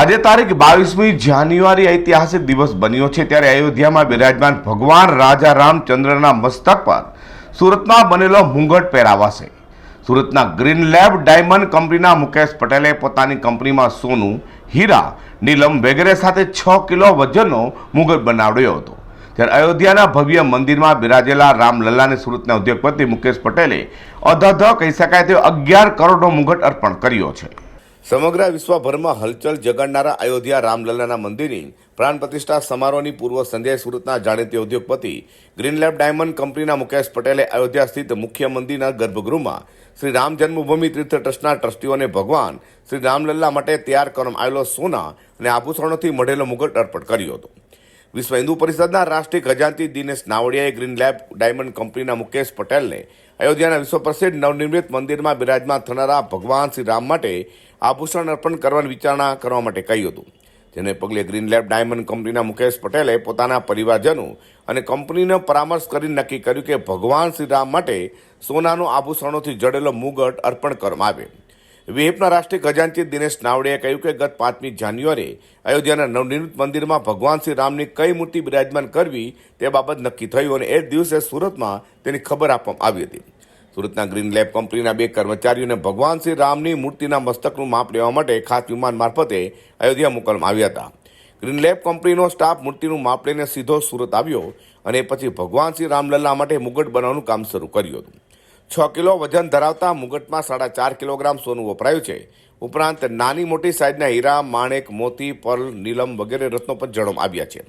આજે તારીખ બાવીસમી જાન્યુઆરી ઐતિહાસિક દિવસ બન્યો છે ત્યારે અયોધ્યામાં બિરાજમાન ભગવાન રાજા રામચંદ્રના મસ્તક પર સુરતમાં બનેલો મુંગટ પહેરાવાશે. સુરતના ગ્રીન લેબ ડાયમંડ કંપનીના મુકેશ પટેલે પોતાની કંપનીમાં સોનું, હીરા, નીલમ વગેરે સાથે છ કિલો વજનનો મુગટ બનાવડ્યો હતો. ત્યારે અયોધ્યાના ભવ્ય મંદિરમાં બિરાજેલા રામલલ્લાને સુરતના ઉદ્યોગપતિ મુકેશ પટેલે અધધ કહી શકાય તેવો અગિયાર કરોડનો મુગટ અર્પણ કર્યો છે. સમગ્ર વિશ્વભરમાં હલચલ જગાડનારા અયોધ્યા રામલલ્લાના મંદિરની પ્રાણ પ્રતિષ્ઠા સમારોહની પૂર્વ સંધ્યાએ સુરતના જાણીતી ઉદ્યોગપતિ ગ્રીનલેબ ડાયમંડ કંપનીના મુકેશ પટેલે અયોધ્યા સ્થિત મુખ્ય મંદિરના ગર્ભગૃહમાં શ્રી રામ જન્મભૂમિ તીર્થ ટ્રસ્ટના ટ્રસ્ટીઓને ભગવાન શ્રી રામલલ્લા માટે તૈયાર કરવામાં આવેલો સોના અને આભૂષણોથી મઢેલો મુગટ અર્પણ કર્યો હતો. વિશ્વ હિન્દુ પરિષદના રાષ્ટ્રીય ખજાનચી દિનેશ નાવડિયાએ ગ્રીન લેબ ડાયમંડ કંપનીના મુકેશ પટેલને અયોધ્યાના વિશ્વ પ્રસિદ્ધ નવનિર્મિત મંદિરમાં બિરાજમાન થનારા ભગવાન શ્રી રામ માટે આભૂષણ અર્પણ કરવાની વિચારણા કરવા માટે કહ્યું હતું. જેને પગલે ગ્રીન લેબ ડાયમંડ કંપનીના મુકેશ પટેલે પોતાના પરિવારજનો અને કંપનીનો પરામર્શ કરી નક્કી કર્યું કે ભગવાન શ્રી રામ માટે સોનાનો આભૂષણોથી જડેલો મુગટ અર્પણ કરવામાં આવે. વિહેપના રાષ્ટ્રીય ખજાનચી દિનેશ નાવડેએ કહ્યું કે ગત પાંચમી જાન્યુઆરીએ અયોધ્યાના નવનિર્મિત મંદિરમાં ભગવાન શ્રી રામની કઈ મૂર્તિ બિરાજમાન કરવી તે બાબત નક્કી થયું અને એ દિવસે સુરતમાં તેની ખબર આપવામાં આવી હતી. સુરતના ગ્રીન લેબ કંપનીના બે કર્મચારીઓને ભગવાન શ્રી રામની મૂર્તિના મસ્તકનું માપ લેવા માટે ખાસ વિમાન મારફતે અયોધ્યા મોકલવામાં આવ્યા હતા. ગ્રીન લેબ કંપનીનો સ્ટાફ મૂર્તિનું માપ લઈને સીધો સુરત આવ્યો અને પછી ભગવાન શ્રી રામલલ્લા માટે મુગટ બનાવવાનું કામ શરૂ કર્યું હતું. છ કિલો વજન ધરાવતા મુગટમાં સાડા ચાર કિલોગ્રામ સોનું વપરાયું છે. ઉપરાંત નાની મોટી સાઇઝના હીરા, માણેક, મોતી, પર્લ, નીલમ વગેરે રત્નો પણ જડવામાં આવ્યા છે.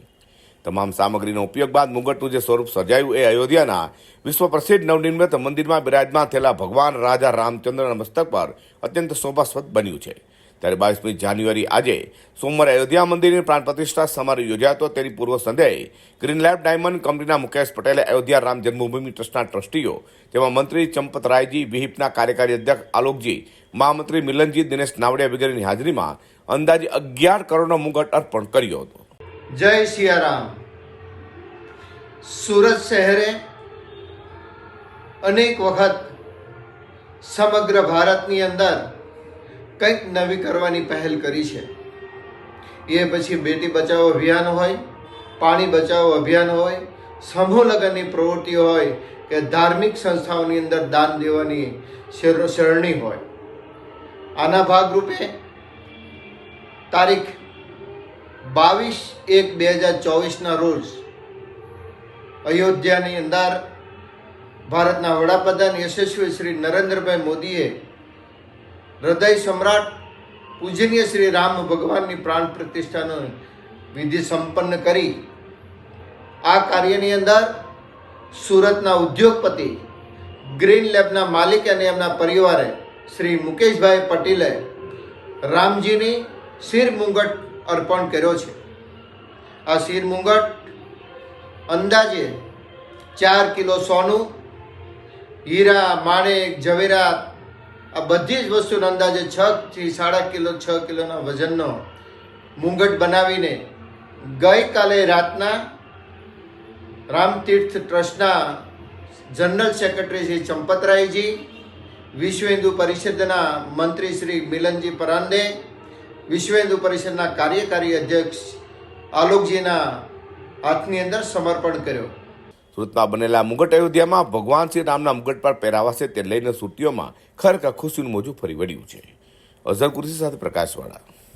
તમામ સામગ્રીનો ઉપયોગ બાદ મુગટનું જે સ્વરૂપ સર્જાયું એ અયોધ્યાના વિશ્વ પ્રસિદ્ધ નવનિર્મિત મંદિરમાં બિરાજમાન થયેલા ભગવાન રાજા રામચંદ્રના મસ્તક પર અત્યંત શોભાસ્પદ બન્યું છે. ત્યારે બાવીસમી જાન્યુઆરી આજે સોમવારે અયોધ્યા મંદિરની પ્રાણ પ્રતિષ્ઠા સમારોહ યોજાતો તેની પૂર્વ સંધ્યાએ ગ્રીનલેબ ડાયમંડ કંપનીના મુકેશ પટેલે અયોધ્યા રામ જન્મભૂમિ ટ્રસ્ટના ટ્રસ્ટીઓ તેમાં મંત્રી ચંપતરાયજી, વિહિપના કાર્યકારી અધ્યક્ષ આલોકજી, મહામંત્રી મિલનજી, દિનેશ નાવડિયા વગેરેની હાજરીમાં અંદાજે અગિયાર કરોડનો મુગટ અર્પણ કર્યો હતો. જય સિયારામ. સુરત શહેરે અનેક વખત સમગ્ર ભારતની અંદર કંઈક નવી કરવાની પહેલ કરી છે. એ પછી બેટી બચાવો અભિયાન હોય, પાણી બચાવો અભિયાન હોય, સમૂહ લગ્નની પ્રવૃત્તિ હોય, કે ધાર્મિક સંસ્થાઓની અંદર દાન દેવાની શેર- શરણી હોય. આના ભાગરૂપે તારીખ બાવીસ એક બે હજાર ચોવીસના રોજ અયોધ્યાની અંદર ભારતના વડાપ્રધાન યશસ્વી શ્રી નરેન્દ્રભાઈ મોદીએ હૃદય સમ્રાટ પૂજનીય શ્રી રામ ભગવાનની પ્રાણ પ્રતિષ્ઠાનો વિધિ સંપન્ન કરી આ કાર્યની અંદર સુરતના ઉદ્યોગપતિ, ગ્રીન લેબના માલિક અને એમના પરિવારે શ્રી મુકેશભાઈ પટેલે રામજીની શિર મુંગટ અર્પણ કર્યો છે. આ શિર મુંગટ અંદાજે ચાર કિલો સોનું, હીરા, માણેક ઝવેરાત આ બધી જ વસ્તુના અંદાજે છ થી સાડા કિલો, છ કિલોના વજનનો મુંગટ બનાવીને ગઈકાલે રાતના રામતીર્થ ટ્રસ્ટના જનરલ સેક્રેટરી શ્રી ચંપતરાયજી, વિશ્વ હિન્દુ પરિષદના મંત્રી શ્રી મિલનજી પરાંદે વિશ્વ હિન્દુ પરિષદના કાર્યકારી અધ્યક્ષ આલોકજીના હાથની અંદર સમર્પણ કર્યો. સુરતમાં બનેલા મુગટ અયોધ્યામાં ભગવાન શ્રી રામના મુગટ પર પહેરાવાશે તે લઈને સુરતીઓમાં ખરેખર ખુશીનું મોજું ફરી વળ્યું છે. અઝર કુર્સી સાથે પ્રકાશવાળા.